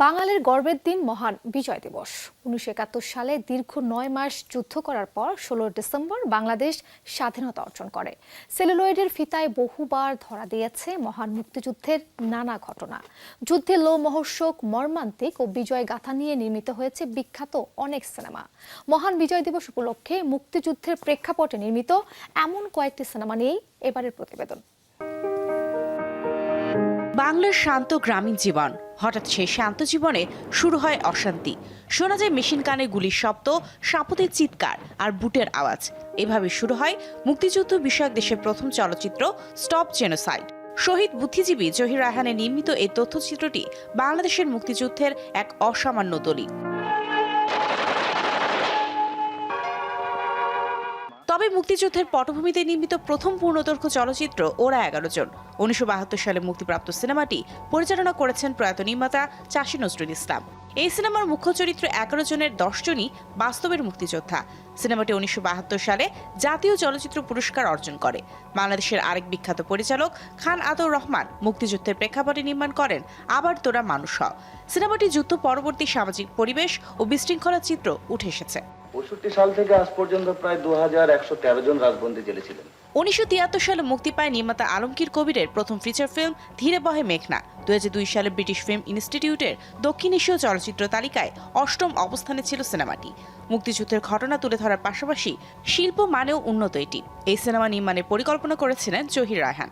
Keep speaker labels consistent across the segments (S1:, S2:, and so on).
S1: বাঙালির গর্বের দিন মহান বিজয় দিবস। উনিশশো একাত্তর সালে দীর্ঘ নয় মাস যুদ্ধ করার পর ষোলো ডিসেম্বর বাংলাদেশ স্বাধীনতা অর্জন করে। সেলুলয়েডের ফিতায় বহুবার ধরা দিয়েছে মহান মুক্তিযুদ্ধের নানা ঘটনা। যুদ্ধে লোমহর্ষক মর্মান্তিক ও বিজয় গাথা নিয়ে নির্মিত হয়েছে বিখ্যাত অনেক সিনেমা। মহান বিজয় দিবস উপলক্ষে মুক্তিযুদ্ধের প্রেক্ষাপটে নির্মিত এমন কয়েকটি সিনেমা নিয়েই এবারের প্রতিবেদন।
S2: বাংলার শান্ত গ্রামীণ জীবন। হঠাৎ সেই শান্ত জীবনে শুরু হয় অশান্তি। শোনা যায় মেশিন কানে গুলির শব্দ সাপতের চিৎকার আর বুটের আওয়াজ। এভাবে শুরু হয় মুক্তিযুদ্ধ বিষয়ক দেশের প্রথম চলচ্চিত্র স্টপ জেনোসাইড। শহীদ বুদ্ধিজীবী জহির রায়হানের নির্মিত এই তথ্যচিত্রটি বাংলাদেশের মুক্তিযুদ্ধের এক অসামান্য দলিল। মুক্তিযুদ্ধের পটভূমিতে নির্মিত প্রথম পূর্ণদৈর্ঘ্য চলচ্চিত্র ওরা এগারো জন। উনিশশো বাহাত্তর সালে মুক্তিপ্রাপ্ত সিনেমাটি পরিচালনা করেছেন প্রয়াত নির্মাতা চাষী নজরুল ইসলাম। এই সিনেমার মুখ্য চরিত্র এগারো জনের দশজনই বাস্তবের মুক্তিযোদ্ধা। সিনেমাটি উনিশশো বাহাত্তর সালে জাতীয় চলচ্চিত্র পুরস্কার অর্জন করে। বাংলাদেশের আরেক বিখ্যাত পরিচালক খান আদর রহমান মুক্তিযুদ্ধের প্রেক্ষাপটে নির্মাণ করেন আবার তোরা মানুষ সিনেমাটি যুদ্ধ পরবর্তী সামাজিক পরিবেশ ও বিশৃঙ্খলার চিত্র উঠে এসেছে।
S3: পঁয়ষট্টি সাল থেকে আজ পর্যন্ত প্রায় দু হাজার একশো তেরো জন রাজবন্দী জেলে ছিলেন
S2: উনিশশো তিয়াত্তর সালে মুক্তি পায় নির্মাতা কবিরের প্রথম ফিচার ফিল্ম ধীরে বহে মেঘনা। দুই হাজার দুই সালে ব্রিটিশ ফিল্ম ইনস্টিটিউটের দক্ষিণ এশীয় চলচ্চিত্র তালিকায় অষ্টম অবস্থানে ছিল সিনেমাটি। মুক্তিযুদ্ধের ঘটনা তুলে ধরার পাশাপাশি শিল্প মানেও উন্নত এটি। এই সিনেমা নির্মাণের পরিকল্পনা করেছিলেন জহির রায়হান।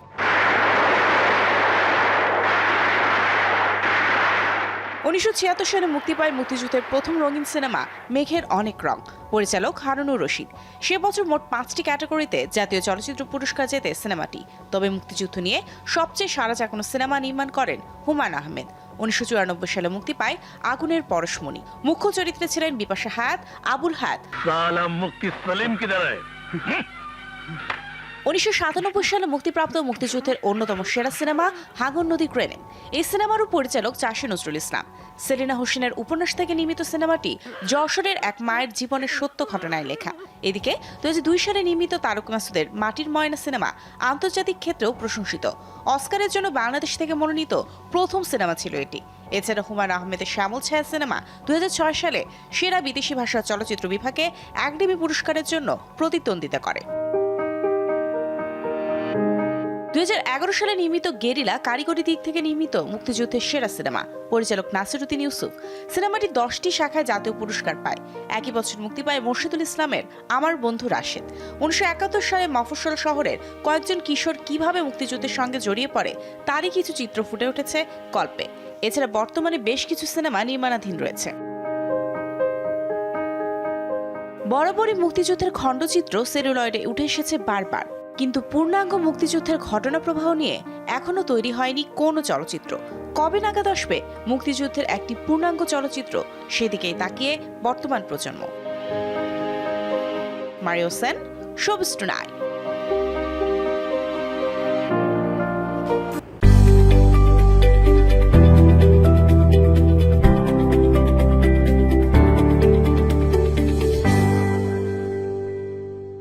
S2: উনিশশো ছিয়াত্তর সালে মুক্তি পায় মুক্তিযুদ্ধের প্রথম রঙিন সিনেমা, মেঘের অনেক রং, পরিচালক হারুনুর রশিদ। সে বছর মোট পাঁচটি ক্যাটাগরিতে জাতীয় চলচ্চিত্র পুরস্কার জেতে সিনেমাটি। তবে মুক্তিযুদ্ধ নিয়ে সবচেয়ে সারা জাগানো সিনেমা নির্মাণ করেন হুমায়ুন আহমেদ। উনিশশো চুরানব্বই সালে মুক্তি পায় আগুনের পরশমণি। মুখ্য চরিত্রে ছিলেন বিপাশা হায়াত, আবুল হায়াত। উনিশশো সাতানব্বই সালে মুক্তিপ্রাপ্ত মুক্তিযুদ্ধের অন্যতম সেরা সিনেমা হাগুন নদী ক্রেনে এই সিনেমারও পরিচালক চাষি নজরুল ইসলাম। সেলিনা হোসেনের উপন্যাস থেকে নির্মিত সিনেমাটি যশোরের এক মায়ের জীবনের সত্য ঘটনায় লেখা। এদিকে দুই হাজার দুই সালে নির্মিত তারক মাসুদের মাটির ময়না সিনেমা আন্তর্জাতিক ক্ষেত্রেও প্রশংসিত। অস্কারের জন্য বাংলাদেশ থেকে মনোনীত প্রথম সিনেমা ছিল এটি। এছাড়া হুমায়ুন আহমেদের শ্যামল ছায়া সিনেমা দুই হাজার ছয় সালে সেরা বিদেশি ভাষা চলচ্চিত্র বিভাগে একাডেমি পুরস্কারের জন্য প্রতিদ্বন্দ্বিতা করে। দুই হাজার এগারো সালে নির্মিত গেরিলা কারিগরি দিক থেকে নির্মিত মুক্তিযুদ্ধের সেরা সিনেমা। পরিচালক নাসিরুদ্দিন ইউসুফ সিনেমাটি দশটি শাখায় জাতীয় পুরস্কার পায়। একই বছর মুক্তি পায় মোর্শেদুল ইসলামের আমার বন্ধু রাশেদ। উনিশশো একাত্তর সালে মফস্বল শহরের কয়েকজন কিশোর কীভাবে মুক্তিযুদ্ধের সঙ্গে জড়িয়ে পড়ে তারই কিছু চিত্র ফুটে উঠেছে গল্পে। এছাড়া বর্তমানে বেশ কিছু সিনেমা নির্মাণাধীন রয়েছে। বরাবরই মুক্তিযুদ্ধের খণ্ডচিত্র সেলুলয়েডে উঠে এসেছে বারবার। কিন্তু পূর্ণাঙ্গ মুক্তিযুদ্ধের ঘটনা প্রবাহ নিয়ে এখনও তৈরি হয়নি কোনো চলচ্চিত্র। কবে নাগাদ আসবে মুক্তিযুদ্ধের একটি পূর্ণাঙ্গ চলচ্চিত্র সেদিকেই তাকিয়ে বর্তমান প্রজন্ম। Mario Sen showbiz tonight